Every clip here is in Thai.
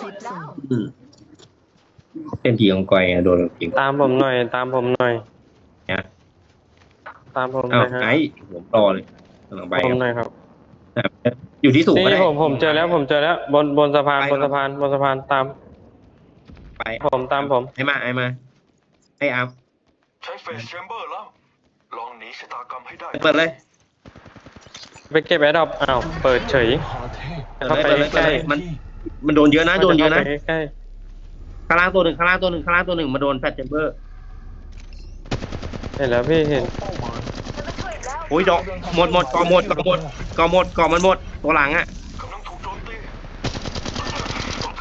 safe zone. อืมเป็นผีของกอยไงโดนผีตามผมหน่อย ตามผมหน่อยเนี่ยตามผมหอ้าน่วอยฮะไอ้ผมรอเลยกำลังไปผมครับหน่อยครับอยู่ที่สูงก็นี่ได้ผมผมเจอแล้วผมเจอแล้ว บนบนสะพานไปบนสะพานบนสะพานตามไปผมตามผมไอ้มาไอ้มาไอ้อาร์มใช้เฟสแชมเบอร์แล้ว ลองหนีชะตากรรมให้ได้เปิดเลยไปเก็บแอดดอปอ้าวเปิดเฉยหาเทพเข้าไปเปิดเลยใกล้เปิดเลยมัน มันโดนเยอะนะโดนเยอะนะข้าไปใกล้ข้างล่างตัวหนึ่งข้างล่างตัวหนึ่งข้างล่างตัวหนึ่งมาโดนแฟตเจมเบอร์ๆเห็นแล้วพี่เห็นเป้าหมายโอ้ยดอกหมดหมดก่อหมดก่อหมดก่อหมดก่อมันหมดตัวหลังอะกำลังถูกโจมตี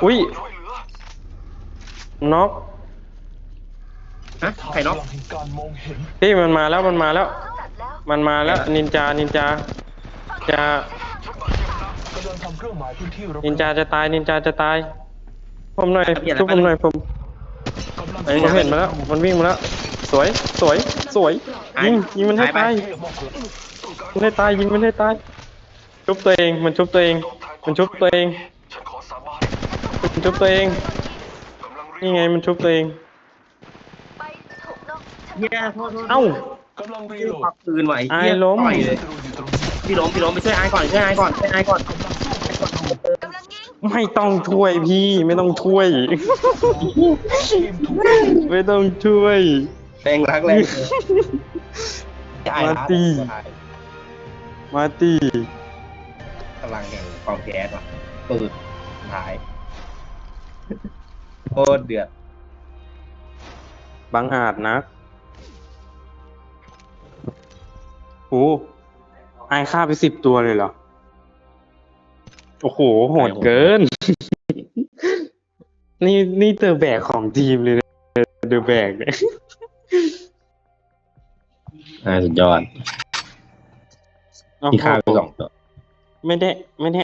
อุ้ยช่วยเหลือน็อกฮะใครน็อกพลังแห่งการมองเห็นพี่มันมาแล้วมันมาแล้ว มันมาแล้วนินจานินจาจะกำลังทำเครื่องหมายพื้นที่รบนินจาจะตายนินจาจะตาย ผมหน่อยชุบผมหน่อยผมกำลังเอ้ยผมเห็นมาแล้วมันวิ่งมาแล้วสวยสวยสวยยิงยิงมันให้ตายเทพมากกว่ายิงให้ตายยิงมันให้ตายชุบตัวเองมันชุบตัวเอง มันชุบตัวเองฉันขอสาบานมันชุบตัวเองกำลังรีนี่ไงมันชุบตัวเองเย้โทษโทษเอ้ากำลังรีพี่โหลควัดกปืนไหวไอ้เหี้ยล้มต่อยเลยศัตรูอยู่ตรงนี้พี่ล้มพี่ล้มไปช่วยไอ้ก่อนช่วยไอ้ก่อนช่วยไอ้ก่อน ไม่ต้องช่วยพี่ ไม่ต้องช่วยทีมถูกไม่ต้องช่วย แรงรักแรงมาตี มาตีพลังแห่งความแค้นว่ะปืนท้ายโคตรเดือดบังอาจนะโอ้ไอฆ่าไปสิบตัวเลยเหรอ โอ้โหโหดเกิน นี่นี่เตอร์แบกของทีมเลยนะเดอะแบกเนี่ยอ่าสุดยอดโอ้โหที่ฆ่าไปสองตัวไม่ได้ไม่ได้